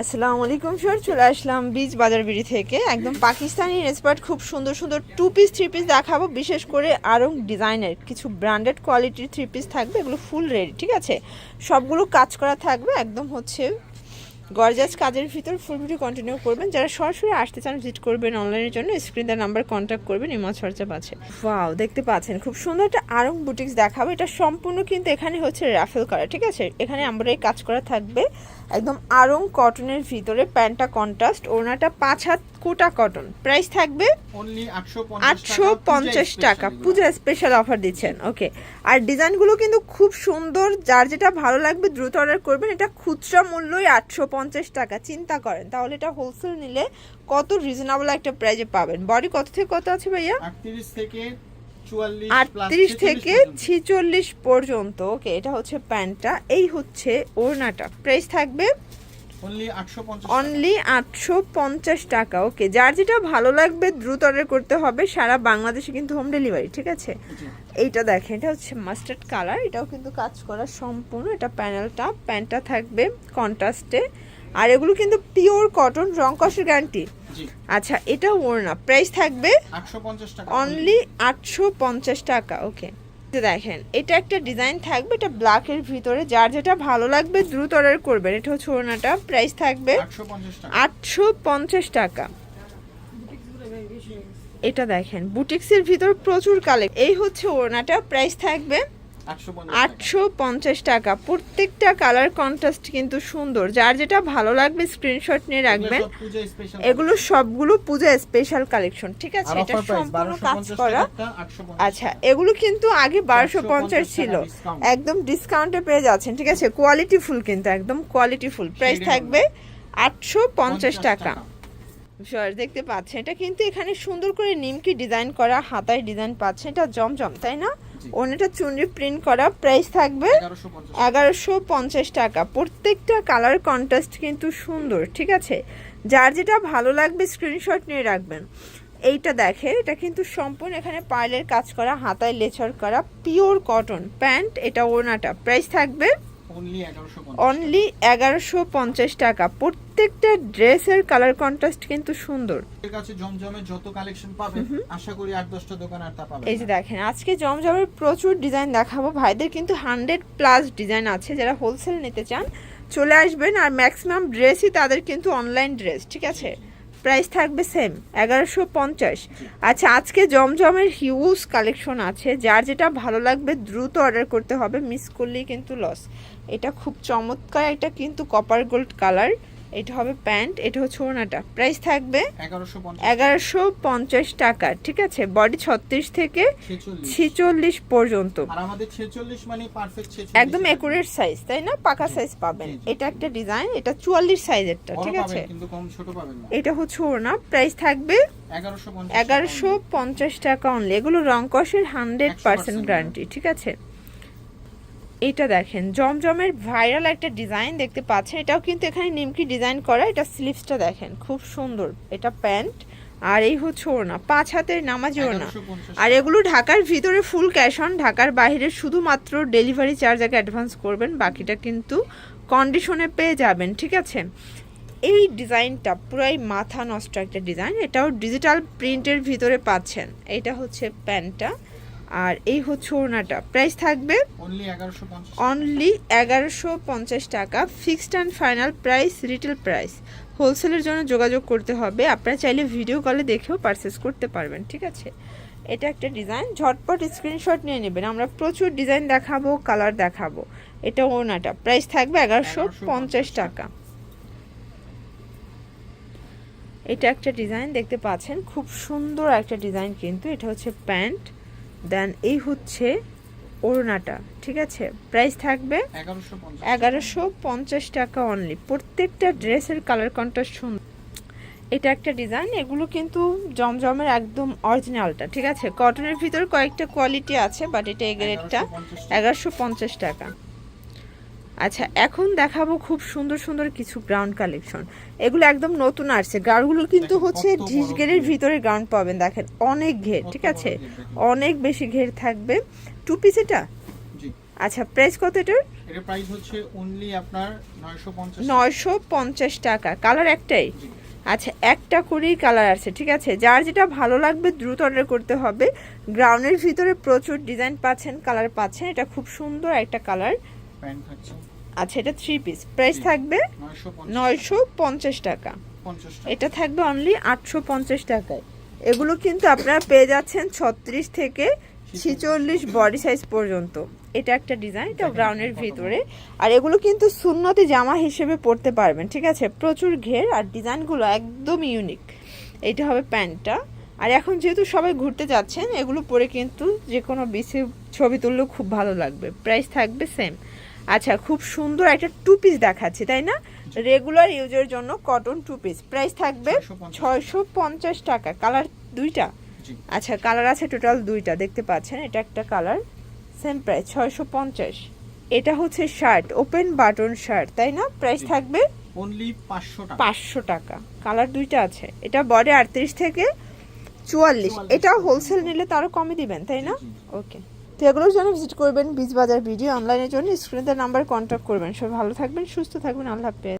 আসসালামু আলাইকুম স্যার চলে আসলাম বীজ বাজার বিড়ি থেকে। একদম পাকিস্তানি এক্সপার্ট খুব সুন্দর সুন্দর টু পিস থ্রি পিস দেখাবো, বিশেষ করে আরং ডিজাইনের। কিছু ব্র্যান্ডেড কোয়ালিটির থ্রি পিস থাকবে, এগুলো ফুল রেডি ঠিক আছে? সবগুলো কাজ করা থাকবে, একদম হচ্ছে গরজাস কাজের ভিতর ফুল ভিডিও কন্টিনিউ করবেন। যারা সরাসরি আসতে চান ভিজিট করবেন অনলাইনের জন্য। স্ক্রিন নাম্বার কন্ট্যাক্ট করবেন ইমা সরচা আছে। ওয়াও দেখতে পাচ্ছেন, খুব সুন্দর একটা আরং বুটিক্স দেখাবো। এটা সম্পূর্ণ কিন্তু এখানে হচ্ছে রাফেল করা, ঠিক আছে? এখানে আমরা এই কাজ করা থাকবে। একদম আরং কটনের ভিতরে প্যান্টটা কন্ট্রাস্ট ওনাটা পাঁচ হাত কোটা কটন। প্রাইস থাকবে আটশো পঞ্চাশ টাকা। পূজা স্পেশাল অফার দিচ্ছেন। ওকে আর ডিজাইনগুলো কিন্তু খুব সুন্দর। যার যেটা ভালো লাগবে দ্রুত অর্ডার করবেন। এটা খুচরা মূল্যই আটশো পঞ্চাশ টাকা। চিন্তা করেন। তাহলে এটা হোলসেল নিলে কত রিজনেবল একটা প্রাইজে পাবেন? বডি কত থেকে কত আছে ভাইয়া? থেকে আটত্রিশ থেকে ছিচল্লিশ পর্যন্ত। ওকে এটা হচ্ছে প্যান্টটা। এই হচ্ছে ওড়নাটা। প্রাইস থাকবে অনলি 850 অনলি আটশো পঞ্চাশ টাকা ওকে যার যেটা ভালো লাগবে দ্রুত অর্ডার করতে হবে। সারা বাংলাদেশে কিন্তু হোম ডেলিভারি ঠিক আছে? এইটা দেখেন এটা হচ্ছে মাস্টার্ড কালার এটাও কিন্তু কাজ করা সম্পূর্ণ। এটা প্যানেলটা প্যান্টটা থাকবে কন্ট্রাস্টে আর এগুলো কিন্তু পিওর কটন রং কষের গ্যারান্টি আচ্ছা এটা ওড়না। প্রাইস থাকবে 850 টাকা। অনলি আটশো পঞ্চাশ টাকা ওকে দেখেন এটা একটা ডিজাইন থাকবে এটা ব্ল্যাকের ভিতরে যার যেটা ভালো লাগবে দ্রুত অর্ডার করবেন। এটা হচ্ছে ওড়নাটা প্রাইস থাকবে 850 টাকা। আটশো পঞ্চাশ টাকা। এটা দেখেন বুটিক্সের ভিতর প্রচুর কালেক্ট এই হচ্ছে ওড়নাটা প্রাইস থাকবে 850 আটশো পঞ্চাশ টাকা। প্রত্যেকটা কালার কন্ট্রাস্ট কিন্তু সুন্দর। যার যেটা ভালো লাগবে স্ক্রিনশট নিয়ে রাখবেন এগুলো সবগুলো পূজা স্পেশাল কালেকশন ঠিক আছে? এটা সম্পূর্ণ কাজ 1250 করা। টাকা 850 আচ্ছা এগুলো কিন্তু আগে বারোশো পঞ্চাশ ছিল। একদম ডিসকাউন্টে পেয়ে যাচ্ছেন ঠিক আছে? কোয়ালিটি ফুল কিন্তু একদম কোয়ালিটি ফুল প্রাইস থাকবে আটশো পঞ্চাশ টাকা। সর দেখতে পাচ্ছেন এটা কিন্তু এখানে সুন্দর করে নিমকি ডিজাইন করা হাতায় ডিজাইন পাচ্ছেন এটা জমজম তাই না। ওনাটা চুনরি প্রিন্ট করা প্রাইস থাকবে এগারোশো পঞ্চাশ। টাকা। প্রত্যেকটা কালার কন্ট্রাস্ট কিন্তু সুন্দর ঠিক আছে? যার যেটা ভালো লাগবে স্ক্রিনশট নিয়ে রাখবেন। এইটা দেখে এটা কিন্তু সম্পূর্ণ এখানে পার্লের কাজ করা হাতায় লেচার করা পিওর কটন প্যান্ট এটা ওনাটা। প্রাইস থাকবে অনলি এগারোশো পঞ্চাশ টাকা। প্রত্যেকটা ড্রেসের কালার কন্ট্রাস্ট কিন্তু সুন্দর। কাছে যত কালেকশন পাবেন আশা করি 8 10টা দোকান আর তা পাবেন এই যে দেখেন আজকে জমজমের প্রচুর ডিজাইন দেখাবো। ভাইদের কিন্তু হান্ড্রেড প্লাস ডিজাইন আছে। যারা হোলসেল নিতে চান চলে আসবেন আর ম্যাক্সিমাম ড্রেসই তাদের কিন্তু অনলাইন ড্রেস ঠিক আছে? প্রাইস থাকবে সেম এগারোশো পঞ্চাশ। আচ্ছা আজকে জমজমের হিউজ কালেকশন আছে, যার যেটা ভালো লাগবে দ্রুত অর্ডার করতে হবে মিস করলেই কিন্তু লস এটা খুব চমৎকার একটা কিন্তু কপার গোল্ড কালার এটা হবে প্যান্ট এটা হচ্ছে ওনাটা প্রাইস থাকবে এগারোশো পঞ্চাশ টাকা। ঠিক আছে? বডি ছত্রিশ থেকে 46 ছিচল্লিশ পর্যন্ত। আর আমাদের 46 মানে পারফেক্ট 46 একদম একুরেট সাইজ তাই না? পাকা সাইজ পাবেন। এটা একটা ডিজাইন এটা চুয়াল্লিশ সাইজেরটা ঠিক আছে? এটা হচ্ছে ওড়না প্রাইস থাকবে এগারোশো পঞ্চাশ টাকা। অনলি এগুলো রং কষের হান্ড্রেড পার্সেন্ট গ্যারান্টি ঠিক আছে? এটা দেখেন জমজমের ভাইরাল একটা ডিজাইন দেখতে পাচ্ছেন। এটাও কিন্তু এখানে নিমকি ডিজাইন করা এটা স্লিভসটা দেখেন খুব সুন্দর। এটা প্যান্ট আর এই হচ্ছে ওড়না পাঁচ হাতের নামাজি ওড়না। 1150 আর এগুলো ঢাকার ভিতরে ফুল ক্যাশ অন ঢাকার বাইরে শুধুমাত্র ডেলিভারি চার্জ আগে অ্যাডভান্স করবেন বাকিটা কিন্তু কন্ডিশনে পেয়ে যাবেন ঠিক আছে? এই ডিজাইনটা পুরাই মাথা নষ্ট একটা ডিজাইন এটাও ডিজিটাল প্রিন্টের ভিতরে পাচ্ছেন। এটা হচ্ছে প্যান্টটা আর এই হচ্ছে ওড়নাটা। প্রাইস থাকবে অনলি 1150 অনলি এগারোশো পঞ্চাশ টাকা। Fixed and final price retail price হোলসেলের জন্য যোগাযোগ করতে হবে। আপনারা চাইলে ভিডিও কলে দেখেও পারচেস করতে পারবেন ঠিক আছে? এটা একটা ডিজাইন ঝটপট স্ক্রিনশট নিয়ে নেবেন। আমরা প্রচুর ডিজাইন দেখাবো কালার দেখাবো। এটা ওনাটা প্রাইস থাকবে এগারোশো পঞ্চাশ টাকা। এটা একটা ডিজাইন দেখতে পাচ্ছেন? খুব সুন্দর একটা ডিজাইন কিন্তু। এটা হচ্ছে প্যান্ট। দেন এই হচ্ছে ওড়নাটা ঠিক আছে? প্রাইস থাকবে এগারোশো পঞ্চাশ টাকা। অনলি প্রত্যেকটা ড্রেসের কালার কন্ট্রাস্ট সুন্দর। এটা একটা ডিজাইন এগুলো কিন্তু জমজমের একদম অরিজিনালটা ঠিক আছে? কটনের ভিতর কয়েকটা কোয়ালিটি আছে বাট এটা এগারেটটা 1150 এগারোশো পঞ্চাশ টাকা। আচ্ছা এখন দেখাবো খুব সুন্দর সুন্দর কিছু গ্রাউন্ড কালেকশন এগুলো একদম নতুন আসছে। গাউনগুলো কিন্তু হচ্ছে ঢিস ঘেরের ভিতরে গ্রাউন্ড পাবেন দেখেন। অনেক ঘের ঠিক আছে? অনেক বেশি ঘের থাকবে। টু পিস এটা? আচ্ছা প্রাইস কত এটার? এর প্রাইস হচ্ছে অনলি আপনার 950 নয়শো পঞ্চাশ টাকা। কালার একটাই? আচ্ছা একটা করেই কালার আছে ঠিক আছে? যার যেটা ভালো লাগবে দ্রুত অর্ডার করতে হবে। গ্রাউন্ডের ভিতরে প্রচুর ডিজাইন পাচ্ছেন কালার পাচ্ছেন। এটা খুব সুন্দর একটা কালার প্যান্ট থাকছে। আচ্ছা এটা থ্রি পিস প্রাইস থাকবে নয়শো পঞ্চাশ টাকা। এটা থাকবে অনলি আটশো পঞ্চাশ টাকায়। এগুলো কিন্তু আপনারা পেয়ে যাচ্ছেন ছত্রিশ থেকে ছিচল্লিশ বডি সাইজ পর্যন্ত। এটা একটা ডিজাইন এটা গ্রাউন্ডের ভিতরে। আর এগুলো কিন্তু সুন্নতি জামা হিসেবে পরতে পারবেন ঠিক আছে? প্রচুর ঘের আর ডিজাইনগুলো একদম ইউনিক এটা হবে প্যান্টটা। আর এখন যেহেতু সবাই ঘুরতে যাচ্ছেন এগুলো পরে কিন্তু যে কোনো বিসে ছবি তুললেও খুব ভালো লাগবে। প্রাইস থাকবে সেম আচ্ছা খুব সুন্দর একটা টু পিস দেখাচ্ছি তাই না? রেগুলার ইউজের জন্য কটন টু পিস প্রাইস থাকবে ছয়শো পঞ্চাশ। টাকা। কালার দুইটা? আচ্ছা কালার আছে টোটাল দুইটা দেখতে পাচ্ছেন এটা একটা কালার সেম প্রাইস ছয়শো পঞ্চাশ। এটা হচ্ছে শার্ট ওপেন বাটন শার্ট তাই না? প্রাইস থাকবে অনলি 500 টাকা। পাঁচশো টাকা। কালার দুইটা আছে। এটা বডি আটত্রিশ থেকে চুয়াল্লিশ। এটা হোলসেল নিলে তারও কমে দিবেন তাই না। ওকে তো এগুলোর জন্য ভিজিট করবেন বীজ বাজার ভিডিও অনলাইনের জন্য স্ক্রিনে নাম্বার কন্ট্যাক্ট করবেন। সব ভালো থাকবেন, সুস্থ থাকবেন, আল্লাহ হাফেজ।